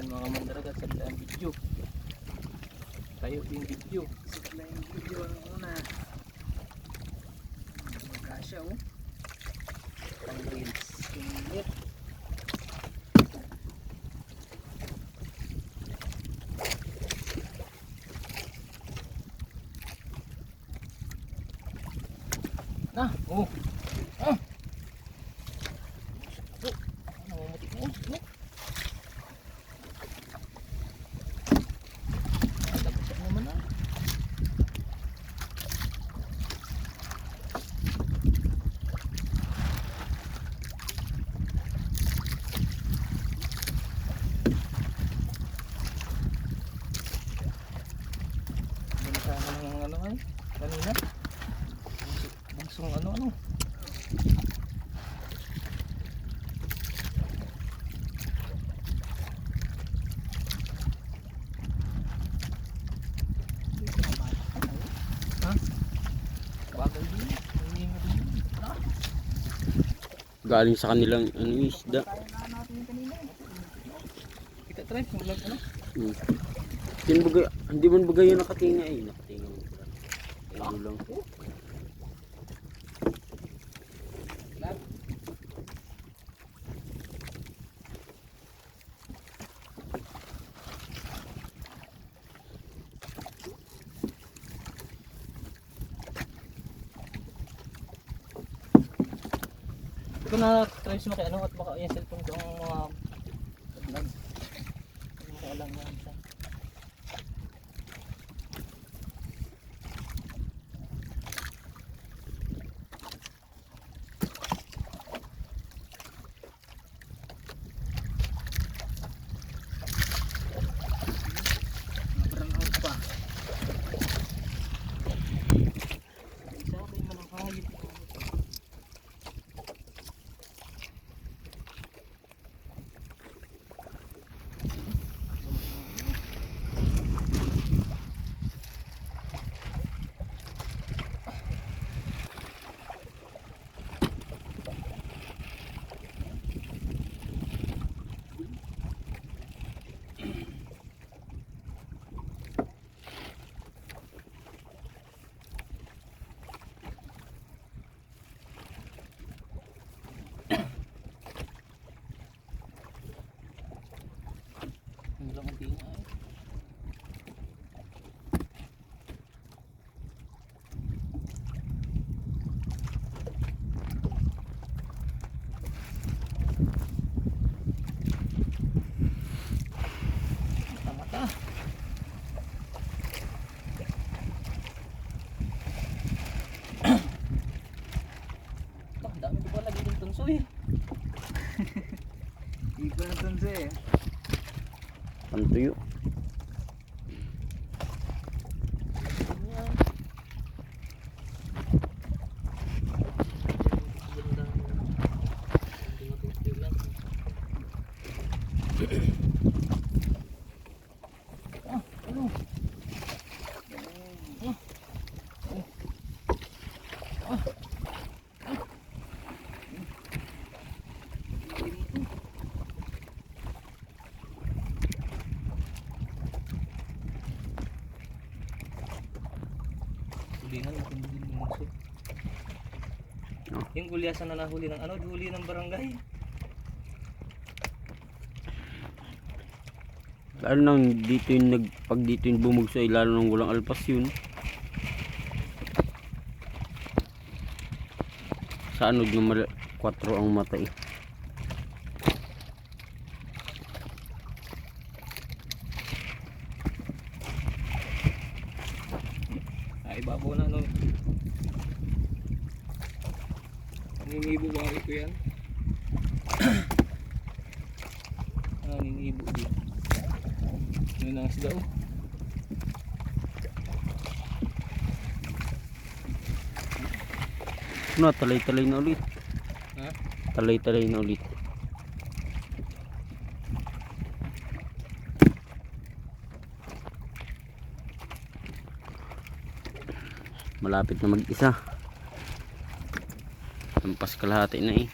Ayan mga mandaragat sa ang video. Tayo yung video. Sigla yung video ang una. Magkasya oh. Pang reels. Init. Ah, oh. Ah. Oh, namumutik na. Oh, oh. Ah, Tapos naman ah. Ano sana ng ano ay? Kanina? Bugsong ano ano? Galing sa kanilang ano, isda. Yung kanina. Kita try. Wala ano? Hmm. Hindi man bagay yung nakatinga eh. Nakatinga mo pala. Ano lang. Ito na try sa maki ano at baka yung cellphone ko ang mga Di ko na tunso eh. Pantuyo. Ayan. Ganda. Hindi matutuyo lang. Ah, ano? Ah. Ah. Ah. Tulingan natin din yung muso. Oh. Yung gulyasan na nahuli ng ano, huli ng barangay. Lalo nang dito yung nag, pag dito yung bumugso ay lalo nang walang alpas yun. Sa anod ng mal 4 ang mata eh. Ah, ibabaw na no. Nangingibo ba ito yan? ah, nangingibo din. Yun ang isda oh. Ano, talay-talay na ulit. Ha? Talay-talay na ulit. Malapit na mag-isa. Lampas kalahati na eh.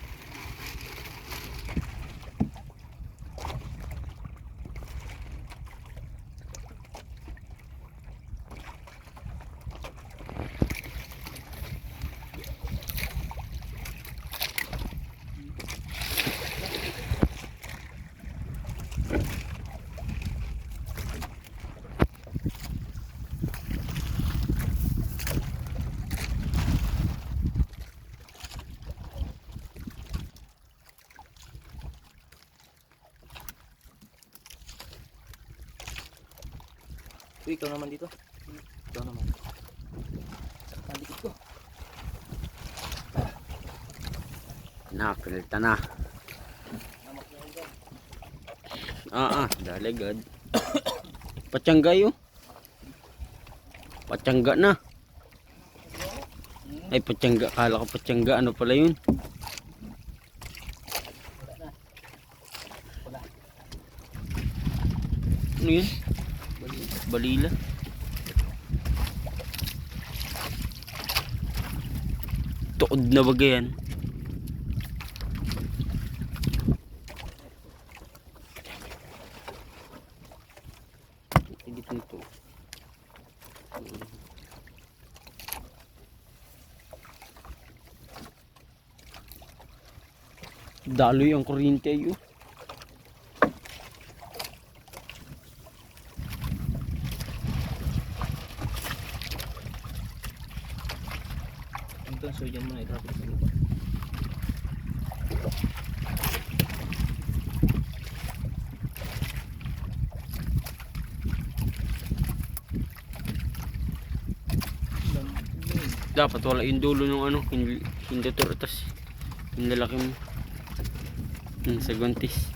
Uy, ikaw naman dito. Ikaw naman. Nandikit ko. Nakakilta na. Ah, ah, daligad. Patsangga yun. Patsangga na. Ay, patsangga. Kala ko patsangga. Ano pala yun? Ano yun? Balila. Tuod na baga yan. Higit nito. Daloy ang kuryente ayo. Ito, so dyan muna itapin sa lupa. Dapat wala yung dulo ng ano, hindi hindi tas yung lalaki mo. Yung sa guntis.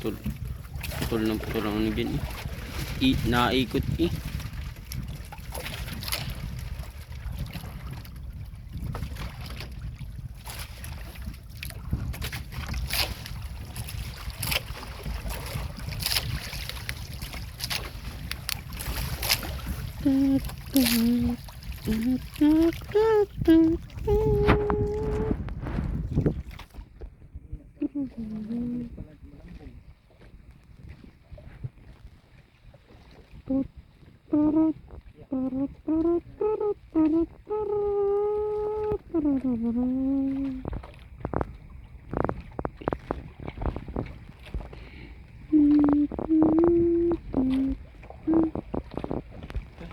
Putol. Putol ng putol ang ano dyan eh. I, naikot eh. Ito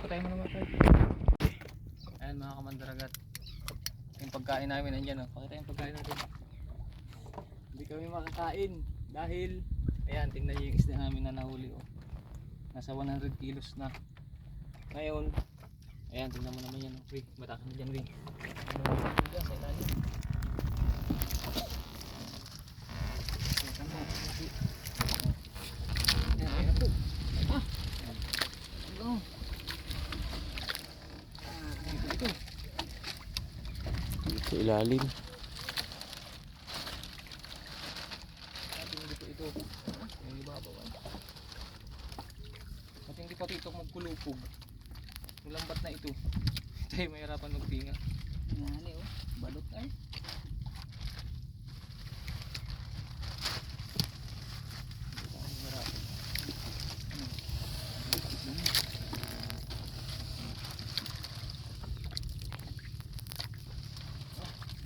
tayo muna mga Ayan mga kamandaragat. Yung pagkain namin andyan. Oh. Pakita yung pagkain natin. Hindi kami makakain dahil ayan tingnan niyo yung isda namin na nahuli oh. Nasa 100 kilos na. Ngayon, ayan tingnan mo naman yan. Oh. Wait, matakan na dyan rin. Ano dyan sa ilalim. Tingnan mo. Ayan, ayan po. Ah! Ano? Ito. Sa ilalim. Po ito. Yung ibabaw. At hindi pati ito magkulupog. Yung lambat na ito. Tayo mahirapan magtinga. Nani oh. Balot ay. Hindi tayo mahirapan.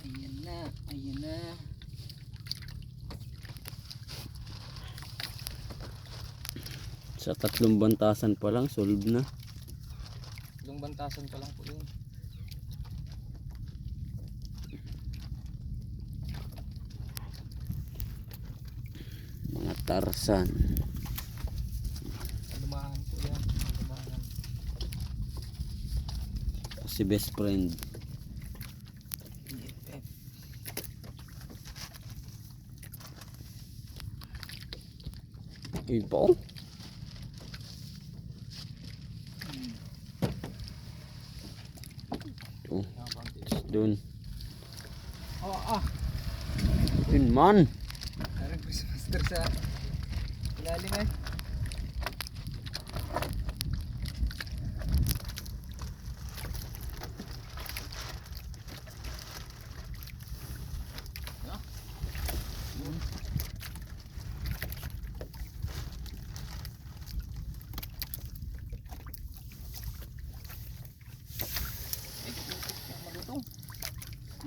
Ayan na, ayan na. Sa tatlong bantasan pa lang, solve na. Yung bantasan pa lang po yun. Mga tarsan. Alumahan po yan. Alumahan. Si best friend. Yun pa oh. Oh, doon. Oh, ah. Yun man. Parang Christmas tree sa ilalim eh. Malutong.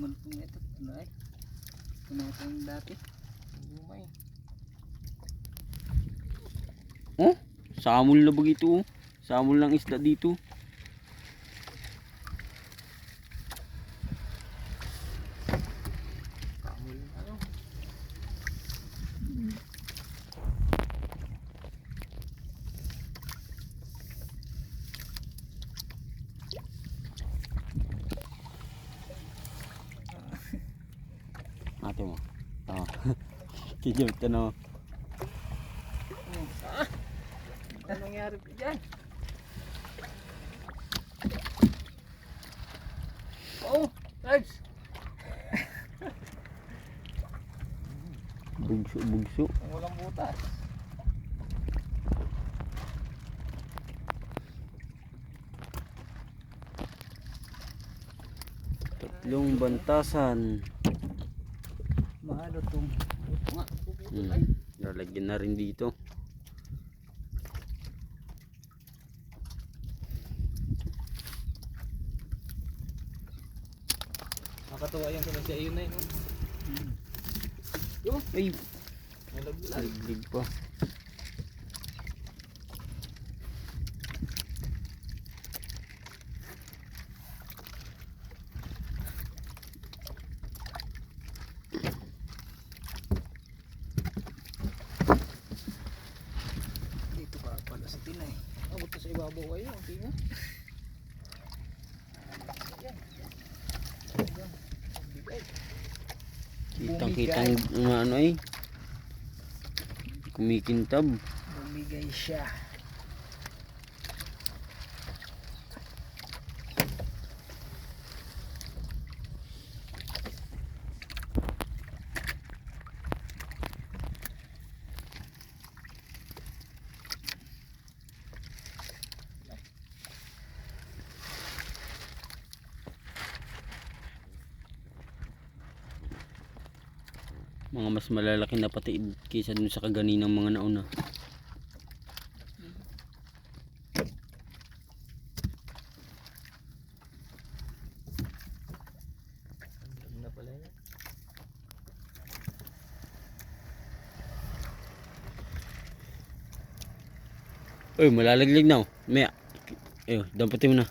Malutong ito. Ano ay? Ito yung dati? Lumay. Samul na bag ito. oh. Samul ng isda dito. Kamul. Ano? Ate mo. Tama. Kijot ka na. Ano nangyari ko dyan? Oh! Guys! Bugso, bugso. Ang walang butas. Tatlong bantasan. Maano tong Ito nga. Puputol Hmm. ay. Lalagyan na rin dito. Nakatuwa yung sa siya yun na yun. oh. Ay, Nalaglag. pa. dito pa pala sa tinay. Ibabaw kayo. Ang tinga. Kitang kitang ano ay. Kumikintab. Bumigay siya. Mga mas malalaki na pati kaysa dun sa kaganinang mga nauna. Uy, malalaglag na oh. Maya. Ayun, damputin mo na.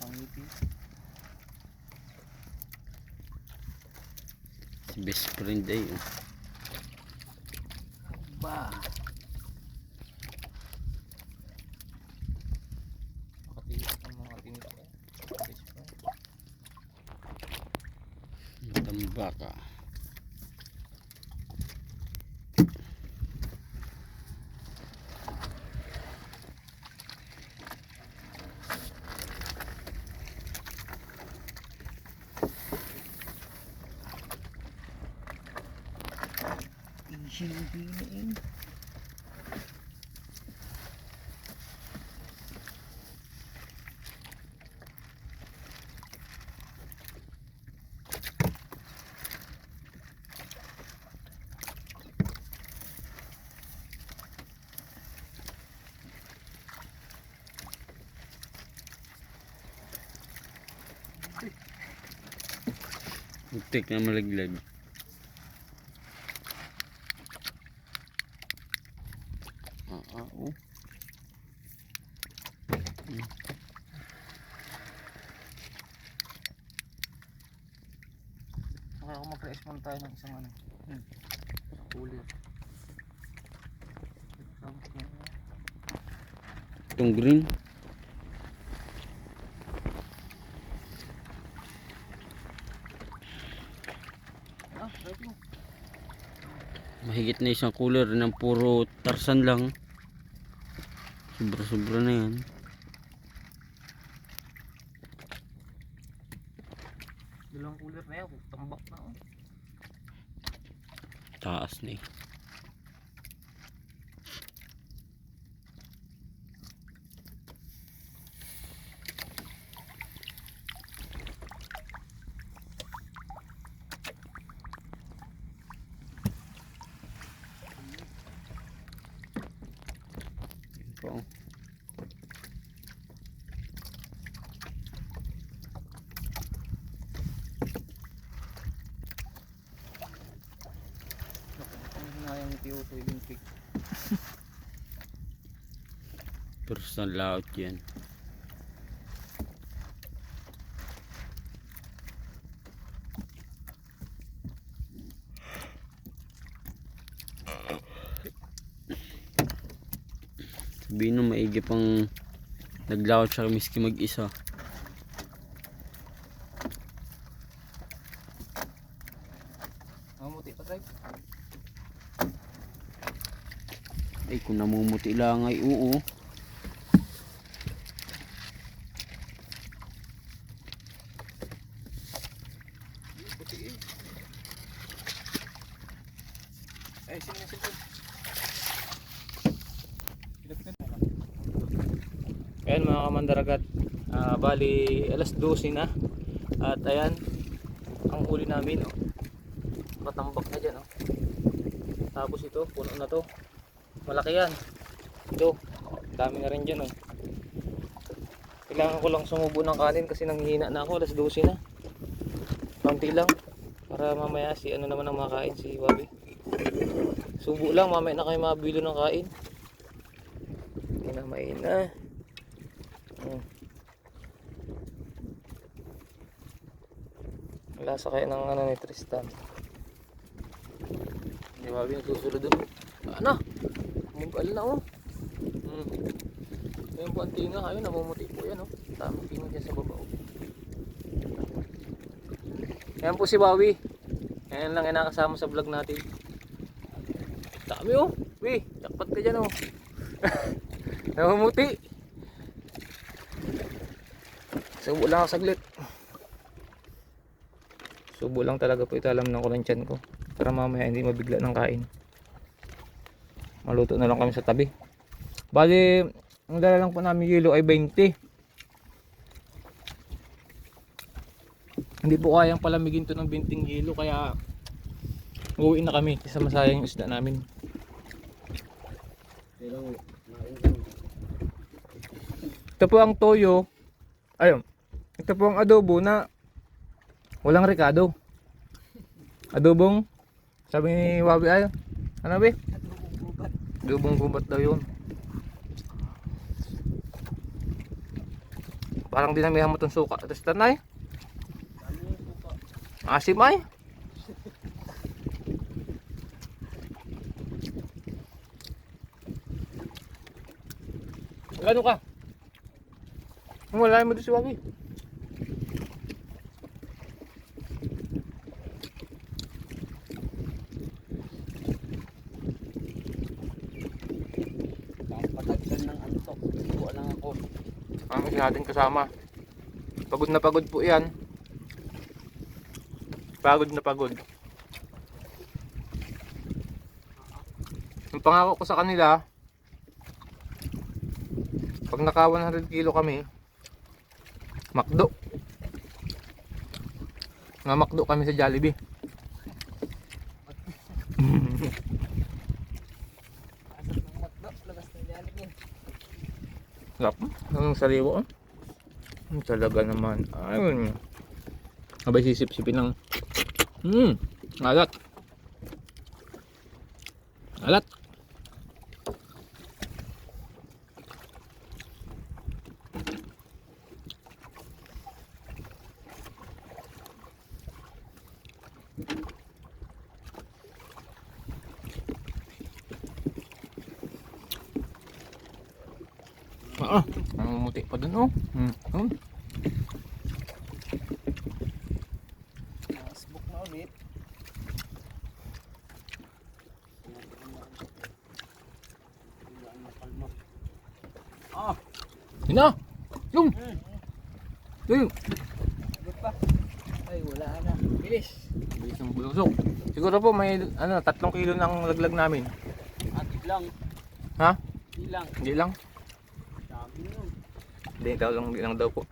Pangiti. Si best friend ay. oh. Ba. Makatilit ang mga tinita. Best friend. Tambaka. Easy na Muntik na malaglag. Ah, ah, oh. Saka ako mag-rest muna tayo ng isang ano. Hmm. Something. Itong green. Ah, right mo. Mahigit na isang cooler ng puro tarsan lang. Sobra-sobra na yan. Dalawang cooler na yan. Tambak na. Oh. Taas na eh. Yun pa, oh. ng Tiutoy Olympic. Personal layout yan. Sabihin nung maigi pang naglawat siya miski mag-isa. Mamuti pa tayo. Ay kung namumuti lang ay oo. Ay, sino yung cellphone? Ayan mga kamandaragat, Ah, bali alas 12 na at ayan ang huli namin oh. Katambak na dyan oh. Tapos ito, puno na to. Malaki yan. Ito, dami na rin dyan oh. Kailangan ko lang sumubo ng kanin kasi nanghihina na ako, alas 12 na. Kaunti lang para mamaya si ano naman ang makain si Wabi. Subo lang, mamaya na kayo mabilo ng kain. Kinamain na. Hmm. Lasa kayo ng ano ni Tristan. Hindi Wabi nagsusunod dun. Ano? Mugal na oh. Hmm. Ayun po ang tinga, ayun namumuti po yan oh. Tamang tinga dyan sa baba oh. Yan po si Wawi. Yan lang yung nakasama sa vlog natin. Dami oh. Wi, jackpot ka dyan oh. Namumuti. Subo lang ako saglit. Subo lang talaga po ito. Alam na ko ng tiyan ko. Para mamaya hindi mabigla ng kain. Maluto na lang kami sa tabi. Bali, ang dala lang po namin yelo ay 20. Hindi po kayang palamigin to ng 20 yelo kaya uuwi na kami kasi masayang isda namin. Ito po ang toyo. Ayun. Ito po ang adobo na walang rekado. Adobong sabi ni Wabi ay ano ba? Adobong gubat daw yun. Parang dinamihan mo tong suka. Tapos tanay. Asim ay. Gano ka? Wala mo doon si Wabi. Patagdan ng antok. Buwa lang ako. Ang isa natin kasama. Pagod na pagod po yan. Pagod na pagod. Yung pangako ko sa kanila, pag naka 100 kilo kami, makdo. Nga makdo kami sa Jollibee. Asap ng matdo. Labas ng Jollibee. Lap, ang sariwa. Ang talaga naman. Ayun. Abay sisip-sipin ng... Hmm. Alat. Ah, namumuti pa dun oh. Hmm. oh. Ulit. Ah, Yun na. Yung. Yung. Ay, wala na. Bilis. Bilis ng bulusok. Siguro po may ano, tatlong kilo ng laglag namin. At lang. Ha? Ilang. Hindi lang. Dami nun. Hindi daw lang, hindi lang daw po.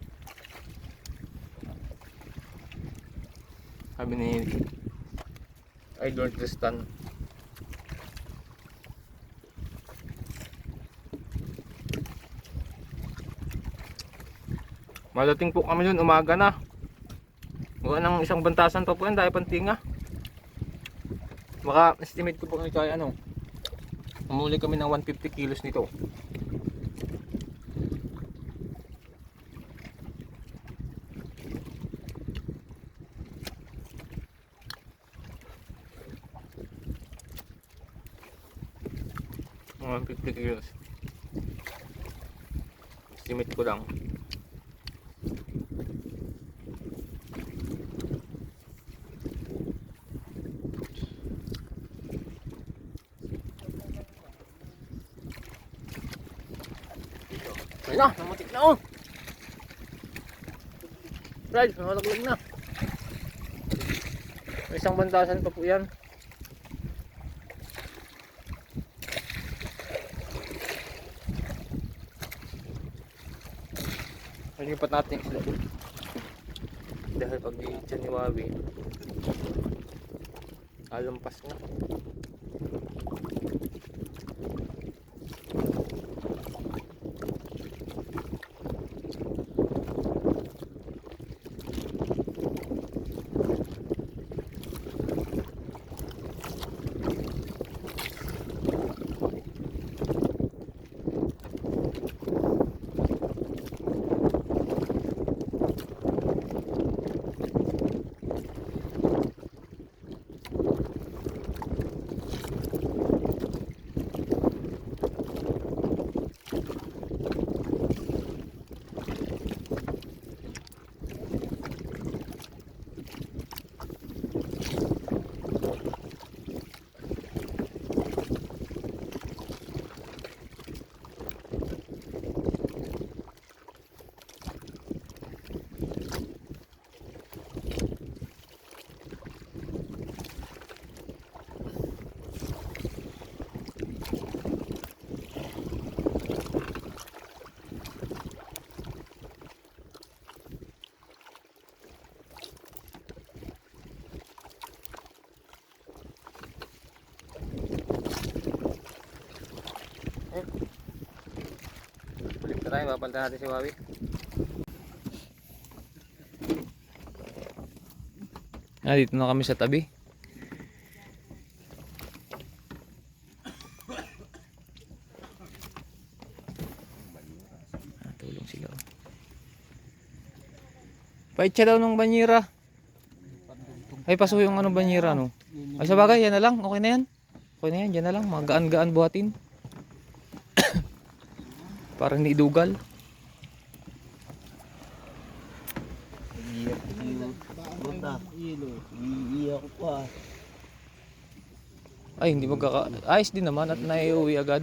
Sabi ni Idol Tristan. Malating po kami dun, umaga na. Gawa ng isang bantasan pa po yan, dahil pantinga. Baka estimate ko po kaya ano, Umuli kami ng 150 kilos nito. Mga 150 kilos. Estimate ko lang. Ayun na, namutik na oh. Brad, nakalaglag na. Isang bandasan pa po yan. Palipat natin sila. Dahil pag dyan ni Wawi, alampas na. Balik na tayo, babalitan natin si Wawi. Ah, dito na kami sa tabi. Ah, tulong sila. oh. Pait siya daw ng banyera. Ay, paso yung ano banyera, no? Ay, sa bagay, yan na lang. Okay na yan. Okay na yan, dyan na lang. Magaan-gaan buhatin. Parang nidugal. Buta. Iiyak ko pa. Ay, hindi magkaka... Ayos din naman at naiuwi agad.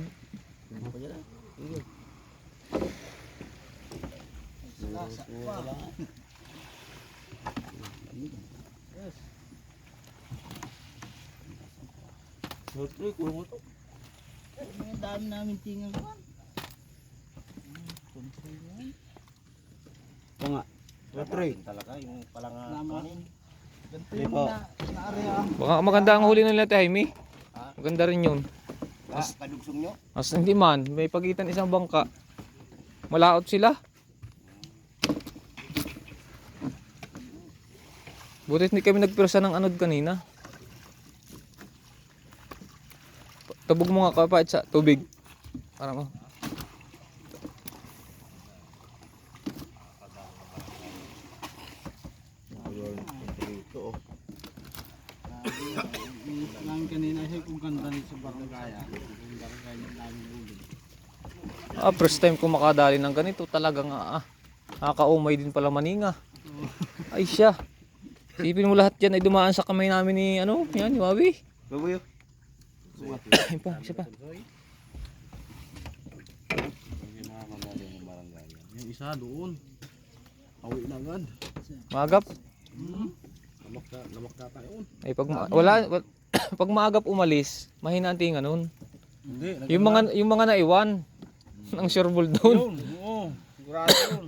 Siyempre, kulo mo to. Ang dami namin tingan Ito nga. Siyempre. Talaga, yung palang kanin. Ganito yung na, na area. Baka maganda ang huli ng Late Jaime. Maganda rin yun. Ah, kadugsong nyo? As hindi man, may pagitan isang bangka. Malaot sila. Butit hindi kami nagpirsa ng anod kanina. Tabog mo nga kapait sa tubig. Para mo. Ito, oh. Lang kanina siya kung ganda rin sa barangaya. Kung barangaya ng namin ulit. Ah, first time ko makadali ng ganito. Talagang ah, nakakaumay din pala maninga. Ay siya. Sipin mo lahat yan ay dumaan sa kamay namin ni ano, yan, ni Wawi. Babuyo. Ayun pa, isa pa. Yung isa doon. Awi na agad. Magap. Lamak na, lamak na tayo. Ay pag ma- wala, wal- pag maagap umalis, mahina ang tinga nun. Hindi. Yung mga yung mga naiwan ng sureball doon. Yun, oo. Sigurado yun.